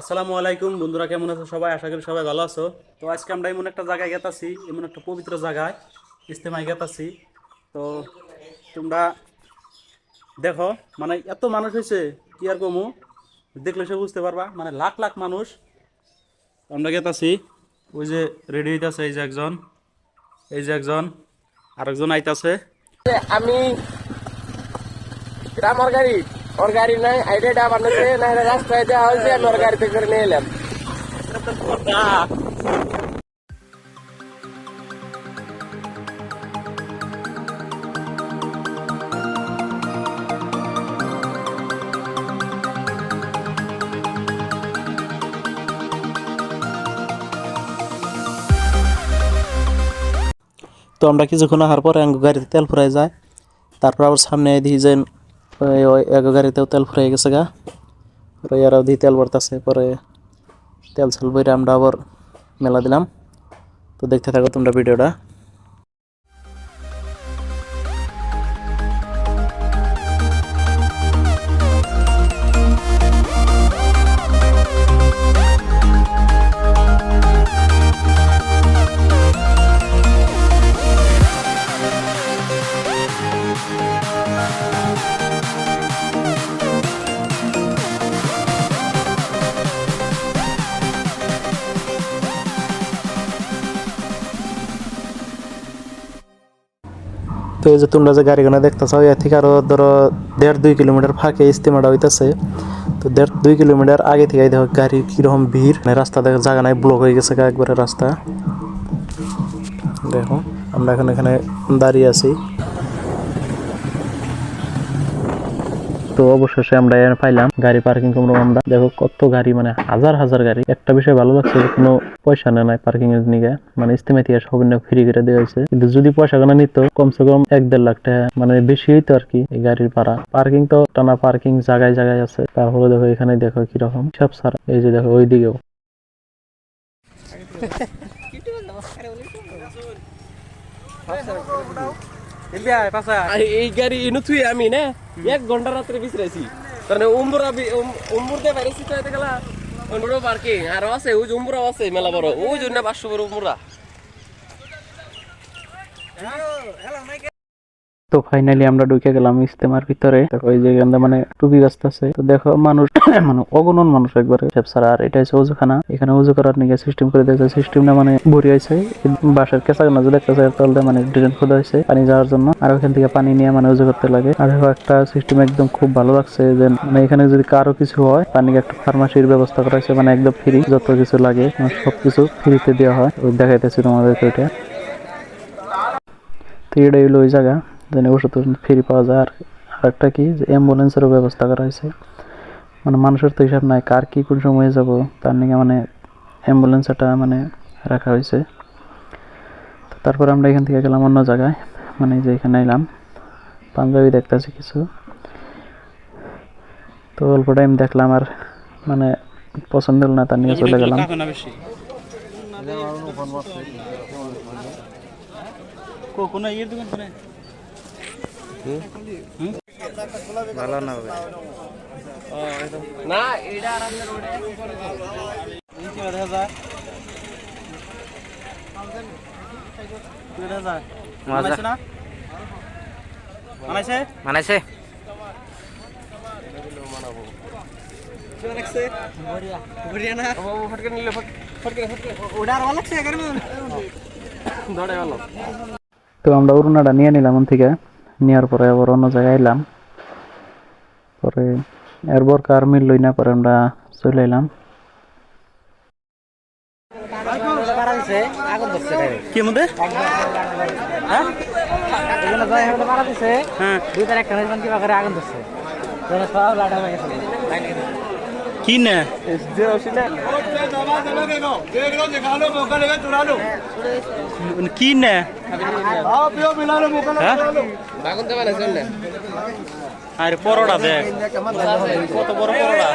আসসালামু আলাইকুম। বন্ধুরা, কেমন আছো সবাই? আশা করি সবাই ভালো আছো। তো আজকে আমরা এমন একটা জায়গায় গেতাছি, এমন একটা পবিত্র জায়গায় ইস্তেমায় গেতাছি। তো তোমরা দেখো মানে এত মানুষ হয়েছে, কি আর কমু? দেখলে সে বুঝতে পারবা মানে লাখ লাখ মানুষ আমরা গেতাছি। ওই যে রেডি হইতাছে এই যে একজন, এই যে একজন, আরেকজন আইতাছে। আমি আমার গাড়ি। ওর গাড়ি নাই আইডিয়াটা বানাতে না এটা রাস্তায় দেওয়া হয়েছে আমি ওর গাড়িতে করে নিয়ে এলাম তো আমরা কিছুক্ষণ আসার পরে গাড়িতে তেল ফুরাই যায়। তারপর আবার সামনে দেখি যে এক গাড়িতেও তেল ফুরাই গেছে গা। পরে এরাও দিয়ে তেল ভরতেছে, পরে তেল সেল বইরে আমরা আবার মেলা দিলাম। তো দেখতে থাকো তোমরা ভিডিওটা। তো এই যে তোমরা যে গাড়িগুলো দেখতেছো এর থেকে আরও ধরো দেড় দুই কিলোমিটার ফাঁকে ইস্তেমাটা হইতেছে। তো দেড় দুই কিলোমিটার আগে থেকে দেখো গাড়ি কীরকম ভিড়। মানে রাস্তা দেখো জায়গা নাই ব্লক হয়ে গেছে একবারে রাস্তা। দেখো, আমরা এখন এখানে দাঁড়িয়ে আছি। তো অবশেষে আমরা এখানে পাইলাম গাড়ি পার্কিং করব আমরা। দেখো কত গাড়ি মানে হাজার হাজার গাড়ি। একটা বিষয় ভালো লাগছে যে কোনো পয়সা নেয় নাই পার্কিং এর নিকে। মানে ইস্তেমা থেকে সব ফ্রি করে দেওয়া হয়েছে। কিন্তু যদি পয়সা কেনা নিত কমসে কম এক দেড় লাখ টাকা মানে বেশি হইতো আর কি এই গাড়ির ভাড়া। পার্কিং তো টানা পার্কিং জায়গায় জায়গায় আছে। তারপরে দেখো এখানে দেখো কীরকম। সব সার এই যে দেখো ওই দিকেও আর এই গাড়ি আমি না? এক ঘণ্টা রাত্রে বিছরাইছি কারণ উম্বুরা উম্বুরতে বাইরেছি তো এতে গেলা। উম্বুরা পার্কিং আর আছে ওই যে আছে মেলা বড়। ওই জন্য পাঁচশো বড় উম্বুরা তো ফাইনালি আমরা ঢুকে গেলাম ইস্তেমার ভিতরে। দেখো এই যে মানে টুপি ব্যস্ত আছে তো দেখো মানুষ মানে অগণন মানুষ একবারে। ছাড়া আর এটা হচ্ছে উজুখানা এখানে উজু করার নিয়ে সিস্টেম করে দিয়েছে। সিস্টেমটা মানে ভরি হয়েছে বাসার কেঁচা গানা যে দেখতেছে, এর তলতে মানে ডিজাইন খোদা হয়েছে পানি যাওয়ার জন্য। আর ওখান থেকে পানি নিয়ে মানে উজু করতে লাগে। আর একটা সিস্টেম একদম খুব ভালো লাগছে যে মানে এখানে যদি কারও কিছু হয়, পানি একটা ফার্মাসির ব্যবস্থা করা হয়েছে। মানে একদম ফ্রি যত কিছু লাগে মানে সবকিছু ফ্রিতে দেওয়া হয়। দেখাইতেছি তোমাদেরকে ওইটা। তো এটাই হলো ওই জায়গা। যেন ওষুধ ফ্রি পাওয়া যায়। আর আরেকটা কি? যে অ্যাম্বুলেন্সেরও ব্যবস্থা করা হয়েছে। মানে মানুষের তো হিসাব নাই কার কি কোন সময়ে যাব তার নিয়ে মানে অ্যাম্বুলেন্সটা মানে রাখা হয়েছে তো তারপর আমরা এখান থেকে গেলাম অন্য জায়গায় মানে যে এখানে এলাম পাঞ্জাবি দেখতেছি কিছু। তো অল্প টাইম দেখলাম আর মানে পছন্দ হলো না তার নিয়ে চলে গেলাম। কোনো ইয়ের দোকান কোনে না এটা মানাইছে না ভালো তো আমরা অরুণাটা নিয়ে নিলাম থেকে নেওয়ার পরে আবার অন্য জায়গায় এলাম। পরে এরপর কার মিল লই না পরে আমরা চলে এলাম। কি মধ্যে? হ্যাঁ? কি না? কি না? আরে পরোটা দেখ। কত বড় পরোটা?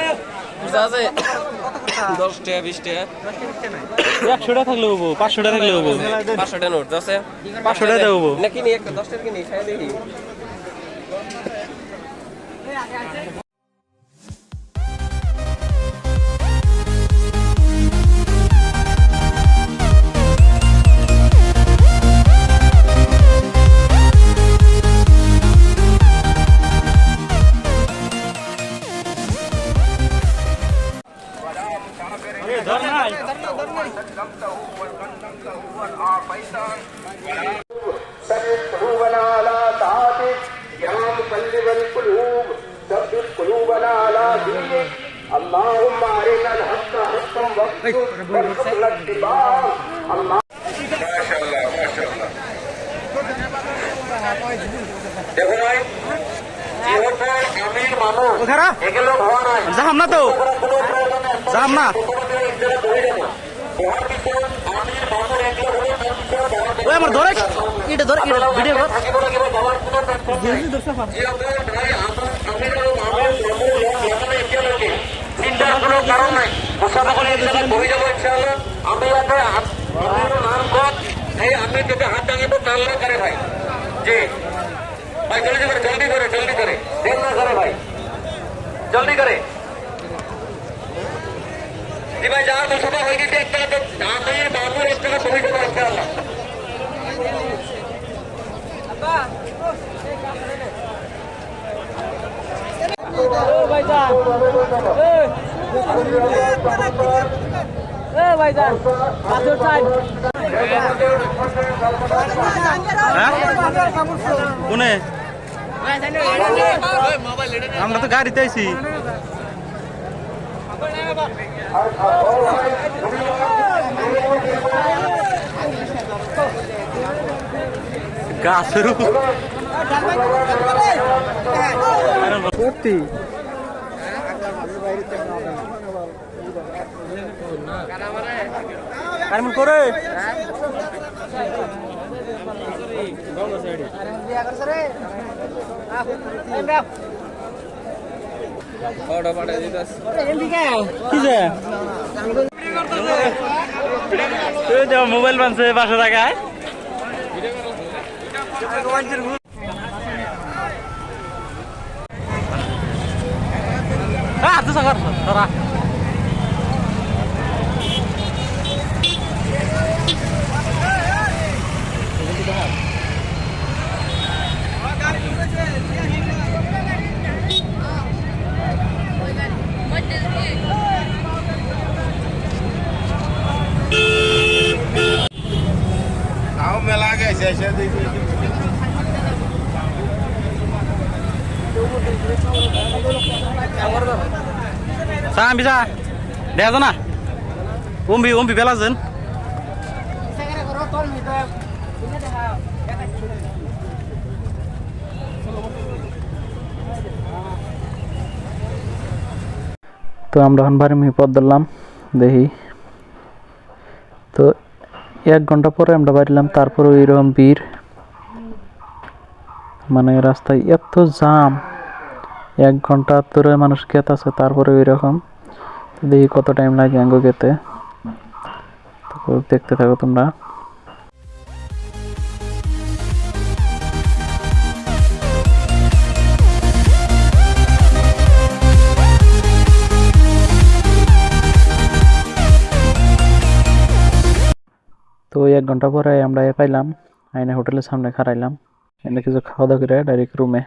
আছে দশ টাকা বিশ টাকা একশো টাকা থাকলে হব পাঁচশো টাকা থাকলে হব। পাঁচশো টাকা নোট আছে পাঁচশো টাকা দেবো না কিনি একটা দশ টাকা কিনি খাই দেখি। اللهم ارنا الحق حقا وارزقنا اتباعه الله ما شاء الله ما شاء الله দেখো ভাই যেহেতু আমির মানুষ ওখারা এগুলো হওয়া নাই যাহাম না তো কোনো প্রয়োজনে যাহাম না ওই আমার ধরে এটা ধরে ভিডিও কর নাই বই যাব ইনশাআল্লাহ আমি আপনার আমার নাম এই আমি তোকে হাত টাঙাবো টানলে করে। ভাই জি ভাই জলদি করে জলদি করে জলদি করে। দেখ না করে ভাই জলদি করে জি ভাই যা মুসাফা হয়ে গেছে একটা আমি বাবুর একটা বই যাব ইনশাআল্লাহ হ্যাঁ কোনে? আমরা তো গাড়িতে আইছি। গাছের উপর। কেমন করে মোবাইল বানছে পাঁচশো টাকায় Ah, itu sangat parah. Saan bisa? Dia sana. Umbi umbi belazen. তো আমরা এখন বাড়ি মিহি পথ ধরলাম দেখি তো এক ঘণ্টা পরে আমরা বাড়িলাম, তারপরে ওইরকম ভিড়। মানে রাস্তায় এত জাম। এক ঘণ্টা ধরে মানুষ গেত আছে, তারপরে ওই রকম দেখি কত টাইম লাগে আঙ্গু গেতে দেখতে থাকো তোমরা। তো ওই এক ঘণ্টা পরে আমরা এ পাইলাম আইনা হোটেলের সামনে খারাইলাম এনে কিছু খাওয়া দাওয়া করে ডাইরেক্ট রুমে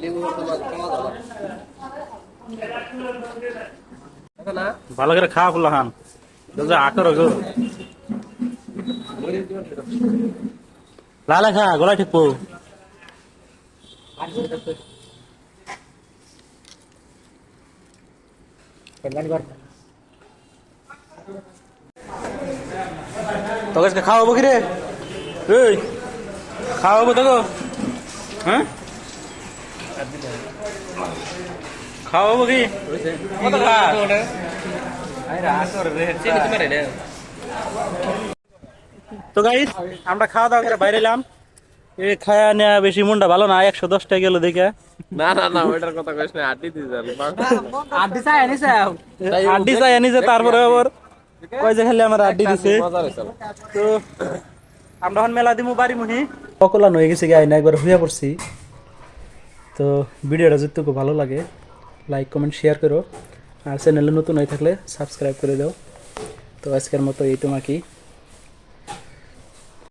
লিবু ভালো করে খাওয়া ফুলা খান গো লালা খা গলা ঠিক তোকে খাওয়াবো কি রে খাওয়াবো তোকে। হ্যাঁ? খাওয়াবো কি? কত খা চিনি তোমার রে তো গাইস আমরা খাওয়া দাওয়া করে বাইরে এলাম। এই খায়া নেওয়া বেশি মনটা ভালো না একশো দশ টাকা গেল দেখে। না না না ওইটার কথা কইছ না আটি দিছ আড্ডি চাই আনিছে তারপরে আবার কয় যে খালি আমার আড্ডি দিছে। তো আমরা এখন মেলা দিমু বাড়ি মুহি অকলান হয়ে গেছে গাই না একবার হুইয়া পড়ছি। তো ভিডিওটা যদি তোকে ভালো লাগে লাইক কমেন্ট শেয়ার করো। আর চ্যানেলে নতুন হয়ে থাকলে সাবস্ক্রাইব করে দাও। তো আজকের মতো এই তোমাকে